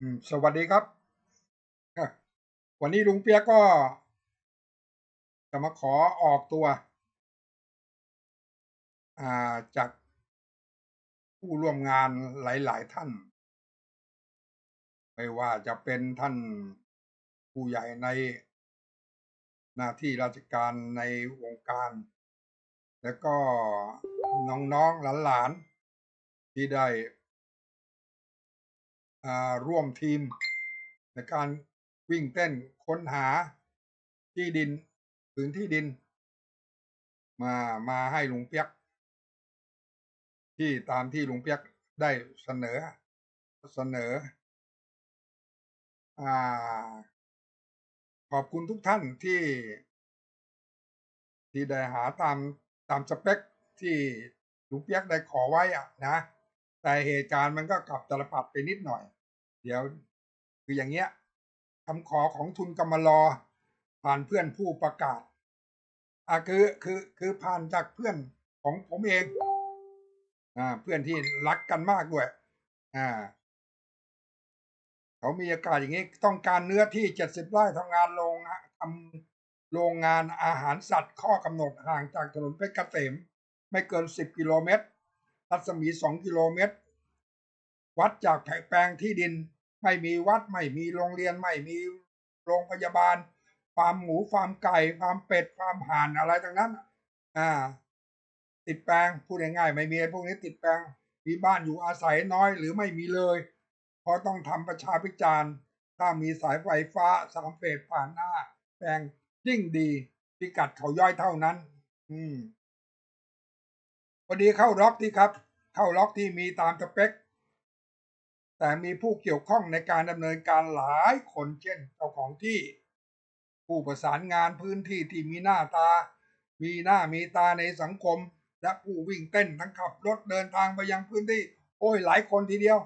อืมสวัสดีครับฮะวันนี้ลุงเปียกก็ จะมาขอออกตัว อ่าจากผู้ร่วมงานหลาย ๆ ท่าน ไม่ว่าจะเป็นท่านผู้ใหญ่ในหน้าที่ราชการในวงการ แล้วก็น้อง ๆ หลาน ๆ ที่ได้ ร่วมทีม ในการวิ่งเต้นค้นหาที่ดินผืนที่ดิน มามาให้ลุงเปียก ที่ตามที่ลุงเปียกได้เสนอเสนออขอบคุณทุกท่านที่ที่ได้หาตามตามสเปกที่ลุงเปียกได้ขอไว้อะนะ แต่เหตุการณ์มันก็กลับตลปัตรไปนิดหน่อย เดี๋ยวคืออย่างเงี้ยคำขอของทุนกำมลอ ผ่านเพื่อนผู้ประกาศอ่าคือคือคือผ่านจากเพื่อนของผมเอง อ่า เพื่อนที่รักกันมากด้วย อ่า เขามีอากาศอย่างงี้ ต้องการเนื้อที่70ไร่ทำงานโรงงทำโรงงานอาหารสัตว์ข้อกำหนดห่างจากถนนเพชรเกษม ไม่เกิน10กิโลเมตร รัศมี2กิโลเมตร วัดจากแผแปลงที่ดิน ไม่มีวัดไม่มีโรงเรียนไม่มีโรงพยาบาลฟาร์มหมูฟาร์มไก่ฟาร์มเป็ดฟาร์มห่านอะไรทั้งนั้น อ่า ติดแปลงพูดง่ายๆไม่มีพวกนี้ติดแปลงมีบ้านอยู่อาศัยน้อยหรือไม่มีเลย เพราะต้องทำประชาพิจารณ์ถ้ามีสายไฟฟ้า3เฟสผ่านหน้า แปลงยิ่งดีพิกัดเขาย่อยเท่านั้น อืม พอดีเข้าล็อกที่ครับ เข้าล็อกที่มีตามสเปกแต่มีผู้เกี่ยวข้องในการดำเนินการหลายคนเช่นเจ้าของที่ ผู้ประสานงานพื้นที่ที่มีหน้าตา มีหน้ามีตาในสังคม และผู้วิ่งเต้นทั้งขับรถเดินทางไปยังพื้นที่ โอ้ยหลายคนทีเดียว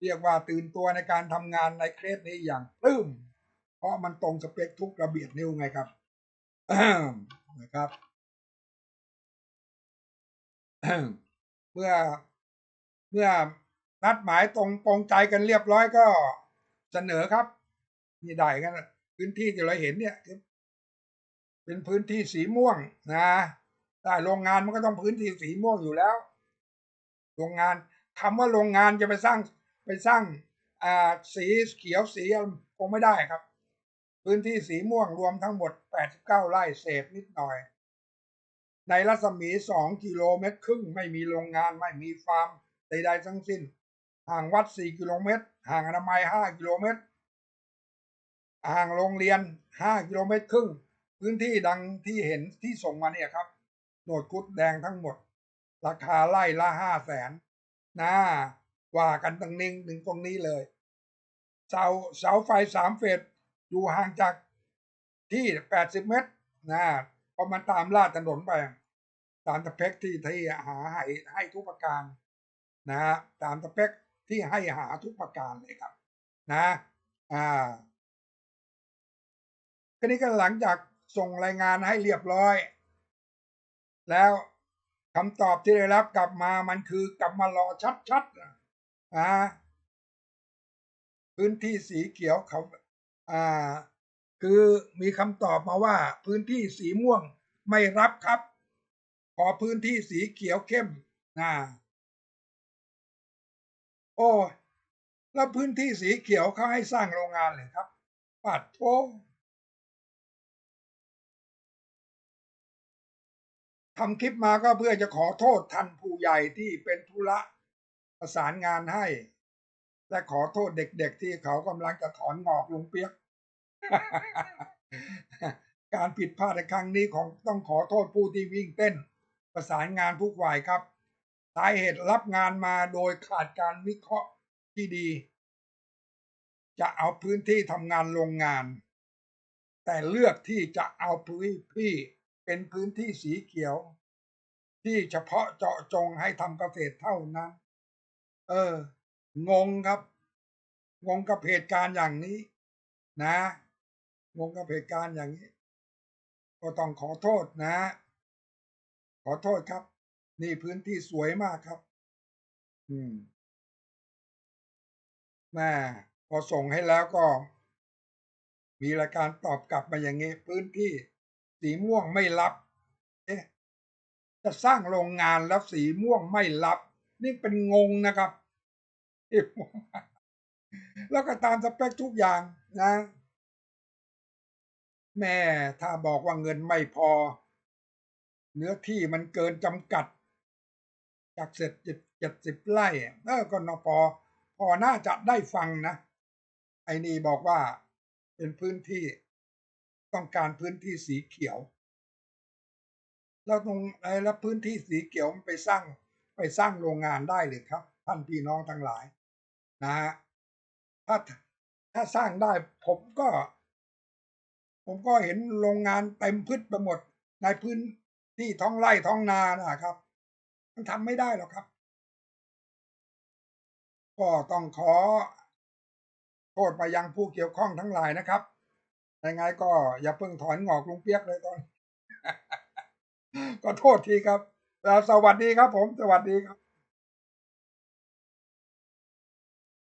เรียกว่าตื่นตัวในการทำงานในเคสนี้อย่างปลื้มเพราะมันตรงสเปกทุกระเบียดนิ้วไงครับนะครับ เมื่อเมื่อนัดหมายตรงปรงใจกันเรียบร้อยก็เสนอครับนี่ได้กันพื้นที่ที่เราเห็นเนี่ยเป็นพื้นที่สีม่วงนะได้โรงงานมันก็ต้องพื้นที่สีม่วงอยู่แล้ว โรงงานคำว่าโรงงานจะไปสร้างไปสร้างอ่าสีเขียวสีอะไรคงไม่ได้ครับ พื้นที่สีม่วงรวมทั้งหมด 89 ไร่เศษนิดหน่อย ในรัศมี2กิโลเมตรครึ่งไม่มีโรงงานไม่มีฟาร์มใดๆทั้งสิ้น ห่างวัด4กิโลเมตร ห่างอนามัย5กิโลเมตร ห่างโรงเรียน5กิโลเมตรครึ่ง พื้นที่ดังที่เห็นที่ส่งมาเนี่ยครับโหนดกุดแดงทั้งหมด ราคาไร่ละ500,000นะว่ากันตรงนี้ถึงตรงนี้เลย เสาเสาไฟ3เฟสอยู่ห่างจากที่80เมตรนะ พอมันตามลาดถนนไป ตามสเปกที่ที่หาให้ให้ทุกประการนะฮะตามสเปกที่ให้หาทุกประการเลยครับ นะ อ่าทีนี้ก็หลังจากส่งรายงานให้เรียบร้อย แล้วคำตอบที่ได้รับกลับมามันคือกำมะลอชัดๆอะอาพื้นที่สีเขียวเขา อ่า คือมีคำตอบมาว่าพื้นที่สีม่วงไม่รับครับ ขอพื้นที่สีเขียวเข้มอาโอ้แล้วพื้นที่สีเขียวเขาให้สร้างโรงงานเหรอครับปาดโธ่ทำคลิปมาก็เพื่อจะขอโทษท่านผู้ใหญ่ที่เป็นธุระประสานงานให้ และขอโทษเด็กๆที่เขากำลังจะถอนงอกลุงเปี๊ยก การผิดพลาดในครั้งนี้ของต้องขอโทษผู้ที่วิ่งเต้น ประสานงานทุกฝ่ายครับสาเหตุรับงานมาโดยขาดการวิเคราะห์ที่ดี จะเอาพื้นที่ทำงานโรงงาน แต่เลือกที่จะเอาพื้นที่เป็นพื้นที่สีเขียว ที่เฉพาะเจาะจงให้ทำเกษตรเท่านั้น เออ งงครับ งงกับเหตุการณ์อย่างนี้ นะ งงกับเหตุการณ์อย่างนี้ ก็ต้องขอโทษนะ ขอโทษครับ นี่พื้นที่สวยมากครับ อืมแม่พอส่งให้แล้วก็ มีรายการตอบกลับมาอย่างนี้ พื้นที่สีม่วงไม่รับ เอ๊ะจะสร้างโรงงานแล้วสีม่วงไม่รับ นี่เป็นงงนะครับ แล้วก็ตามสเปคทุกอย่างนะ แม่ถ้าบอกว่าเงินไม่พอ เนื้อที่มันเกินจำกัด จากเสร็จเจ็ดสิบไร่เออก็นพอ พอน่าจะได้ฟังนะ ไอ้นี่บอกว่าเป็นพื้นที่ต้องการพื้นที่สีเขียว แล้วตรงไอ้แล้วพื้นที่สีเขียวมันไปสร้างไปสร้างโรงงานได้หรือครับ ท่านพี่น้องทั้งหลาย นะฮะถ้าถ้าสร้างได้ผมก็ ผมก็เห็นโรงงานเต็มพืชไปหมด ในพื้นที่ท้องไร่ท้องนานะครับ มันทำไม่ได้หรอกครับ ก็ต้องขอโทษไปยังผู้เกี่ยวข้องทั้งหลายนะครับยังไงก็อย่าเพิ่งถอนงอกลุงเปียกเลยตอน ก็โทษทีครับแล้วสวัสดีครับผม สวัสดีครับ